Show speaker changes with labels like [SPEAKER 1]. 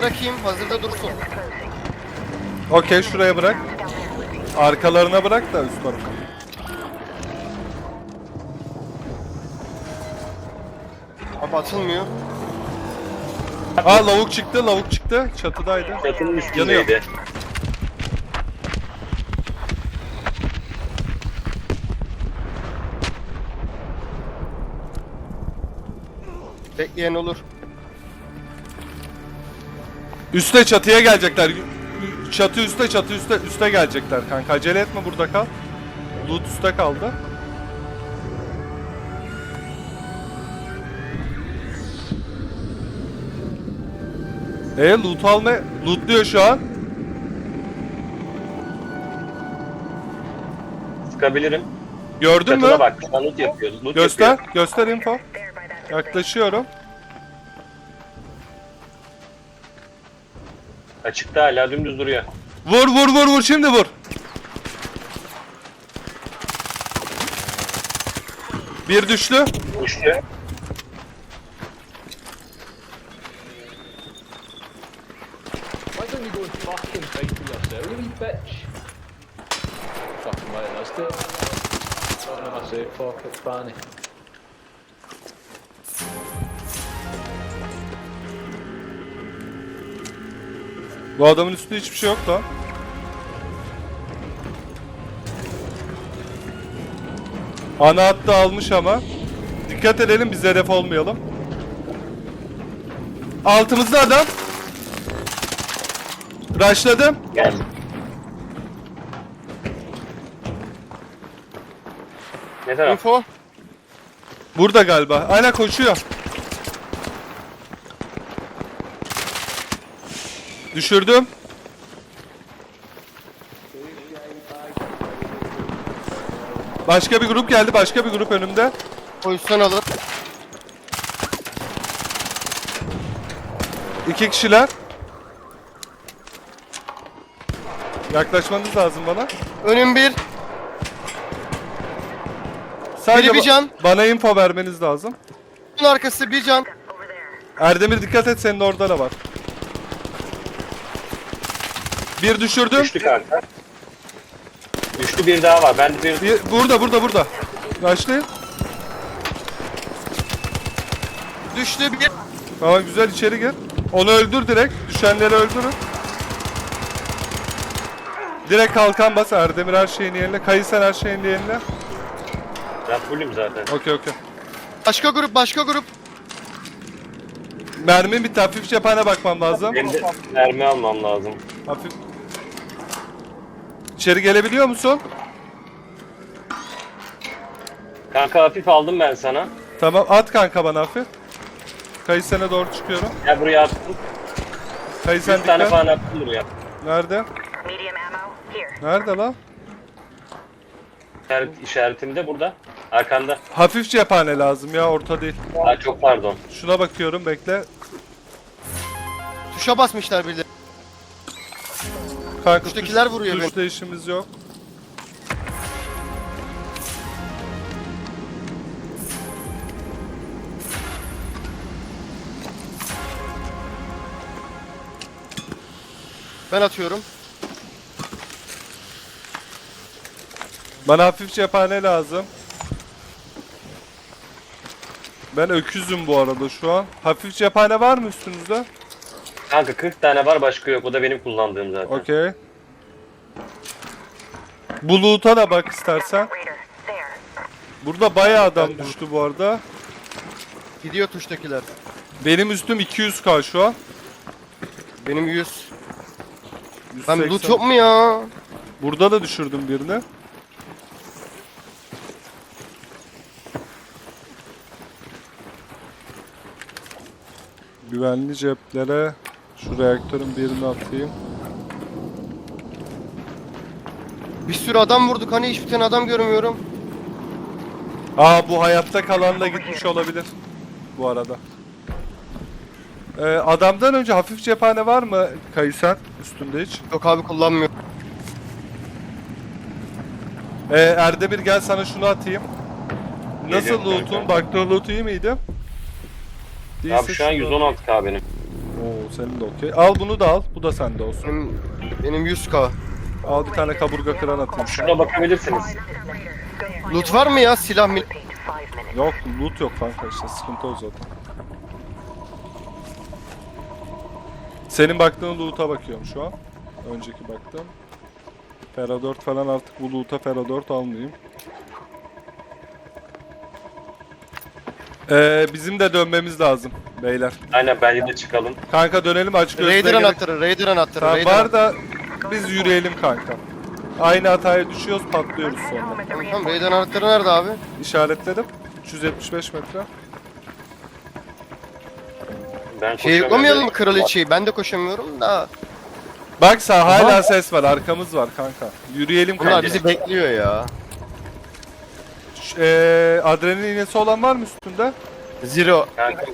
[SPEAKER 1] Bırakayım hazırda dursun.
[SPEAKER 2] Okey şuraya bırak. Arkalarına bırak da üst tarafa.
[SPEAKER 1] Abi atılmıyor.
[SPEAKER 2] Aa lavuk çıktı lavuk çıktı. Çatıdaydı.
[SPEAKER 3] Çatının üstündeydi.
[SPEAKER 1] Bekleyen olur.
[SPEAKER 2] Üste çatıya gelecekler. Çatı üste çatı üste üste gelecekler kanka. Acele etme burada kal. Loot üstte kaldı. E loot alma lootluyor şu an.
[SPEAKER 3] Sıkabilirim.
[SPEAKER 2] Gördün mü?
[SPEAKER 3] Çatıda bak. Loot yapıyoruz. Loot
[SPEAKER 2] Göster,
[SPEAKER 3] yapıyor.
[SPEAKER 2] göster info. Yaklaşıyorum.
[SPEAKER 3] Açıkta hala dümdüz duruyor.
[SPEAKER 2] Vur vur vur vur şimdi vur. Bir düştü.
[SPEAKER 3] Düştü.
[SPEAKER 4] Why don't you go and fucking right, that's it. Got in my
[SPEAKER 2] Bu adamın üstünde hiçbir şey yok lan. Ana hattı almış ama. Dikkat edelim biz hedef olmayalım. Altımızda adam. Rushladım.
[SPEAKER 3] Geldi. Ne taraf?
[SPEAKER 1] Info.
[SPEAKER 2] Burada galiba. Aynen koşuyor. Düşürdüm. Başka bir grup geldi. Başka bir grup önümde.
[SPEAKER 1] Pozisyon alın.
[SPEAKER 2] İki kişiler. Yaklaşmanız lazım bana.
[SPEAKER 1] Önüm bir.
[SPEAKER 2] Sadece
[SPEAKER 1] Biri bir
[SPEAKER 2] ba-
[SPEAKER 1] can.
[SPEAKER 2] bana info vermeniz lazım.
[SPEAKER 1] Bunun arkası bir can.
[SPEAKER 2] Erdemir dikkat et senin orada da var. Bir düşürdüm.
[SPEAKER 3] Düştü kanka. Düştü bir daha var. Ben de bir
[SPEAKER 2] Bir, burada burada burada. Başlayın.
[SPEAKER 1] Düştü bir.
[SPEAKER 2] Tamam güzel içeri gir. Onu öldür direkt. Düşenleri öldürün. Direkt kalkan bas Erdemir her şeyin yerine. Kayı sen her şeyin yerine.
[SPEAKER 3] ben fullüm zaten.
[SPEAKER 2] Okey okey.
[SPEAKER 1] Başka grup başka grup.
[SPEAKER 2] Mermi bir hafif cephane bakmam lazım.
[SPEAKER 3] Benim de mermi almam lazım.
[SPEAKER 2] Hafif. İçeri gelebiliyor musun?
[SPEAKER 3] Kanka hafif aldım ben sana.
[SPEAKER 2] Tamam at kanka bana hafif. Kayı sana doğru çıkıyorum.
[SPEAKER 3] Gel buraya attım.
[SPEAKER 2] Kayı sen
[SPEAKER 3] Bir tane
[SPEAKER 2] dikkat.
[SPEAKER 3] falan attım buraya.
[SPEAKER 2] Nerede?
[SPEAKER 5] Medium ammo here.
[SPEAKER 2] Nerede lan?
[SPEAKER 3] İşaret, işaretim de burada. Arkanda.
[SPEAKER 2] Hafif cephane lazım ya orta değil.
[SPEAKER 3] Aa, çok pardon.
[SPEAKER 2] Şuna bakıyorum bekle.
[SPEAKER 1] Tuşa basmışlar birileri.
[SPEAKER 2] Kanka
[SPEAKER 1] Tuştakiler
[SPEAKER 2] tuş-
[SPEAKER 1] vuruyor beni.
[SPEAKER 2] Tuşta işimiz yok.
[SPEAKER 1] Ben atıyorum.
[SPEAKER 2] Bana hafif cephane lazım. Ben öküzüm bu arada şu an. Hafif cephane var mı üstünüzde?
[SPEAKER 3] Kanka 40 tane var başka yok. O da benim kullandığım zaten.
[SPEAKER 2] Okey. Bu loot'a da bak istersen. Burada bayağı adam düştü bu arada.
[SPEAKER 1] Gidiyor tuştakiler.
[SPEAKER 2] Benim üstüm 200k şu an.
[SPEAKER 1] Benim 100. Ben
[SPEAKER 2] 180.
[SPEAKER 1] loot yok mu ya?
[SPEAKER 2] Burada da düşürdüm birini. Güvenli ceplere şu reaktörün birini atayım.
[SPEAKER 1] Bir sürü adam vurduk hani hiçbir tane adam görmüyorum.
[SPEAKER 2] Aa bu hayatta kalan da gitmiş olabilir. Bu arada. Ee, adamdan önce hafif cephane var mı Kayısen üstünde hiç?
[SPEAKER 1] Yok abi kullanmıyor.
[SPEAKER 2] Ee, Erdemir gel sana şunu atayım. Nasıl
[SPEAKER 3] Geliyorum
[SPEAKER 2] loot'un?
[SPEAKER 3] kanka.
[SPEAKER 2] Baktığın loot iyi miydi?
[SPEAKER 3] Abi
[SPEAKER 2] Değilse
[SPEAKER 3] şu an
[SPEAKER 2] şunu-
[SPEAKER 3] 116k benim.
[SPEAKER 2] Senin de okey. Al bunu da al. Bu da sende olsun.
[SPEAKER 1] Benim, benim 100k.
[SPEAKER 2] Al bir tane kaburga kıran atayım.
[SPEAKER 3] Şuna bakabilirsiniz.
[SPEAKER 1] Loot var mı ya silah mil?
[SPEAKER 2] Yok loot yok kanka işte sıkıntı o zaten. Senin baktığın loot'a bakıyorum şu an. Önceki baktığım. Fera 4 falan artık bu loot'a Fera 4 almayayım. Ee, bizim de dönmemiz lazım beyler.
[SPEAKER 3] Aynen bence de çıkalım.
[SPEAKER 2] Kanka dönelim aç gözle
[SPEAKER 1] Raider
[SPEAKER 2] gerek-
[SPEAKER 1] anahtarı, Raider anahtarı,
[SPEAKER 2] Tamam,
[SPEAKER 1] Raider
[SPEAKER 2] var da biz yürüyelim kanka. Aynı hataya düşüyoruz patlıyoruz sonra.
[SPEAKER 1] Tamam, Raider anahtarı nerede abi?
[SPEAKER 2] İşaretledim. 375 metre.
[SPEAKER 3] Ben
[SPEAKER 1] Şey yoklamayalım mı kraliçeyi? Ben de koşamıyorum da.
[SPEAKER 2] Bak sağ hala ses var arkamız var kanka. Yürüyelim
[SPEAKER 1] Bunlar
[SPEAKER 2] kanka.
[SPEAKER 1] bizi bekliyor ya.
[SPEAKER 2] Eee adrenalin iğnesi olan var mı üstünde?
[SPEAKER 1] Zero.
[SPEAKER 3] Kanka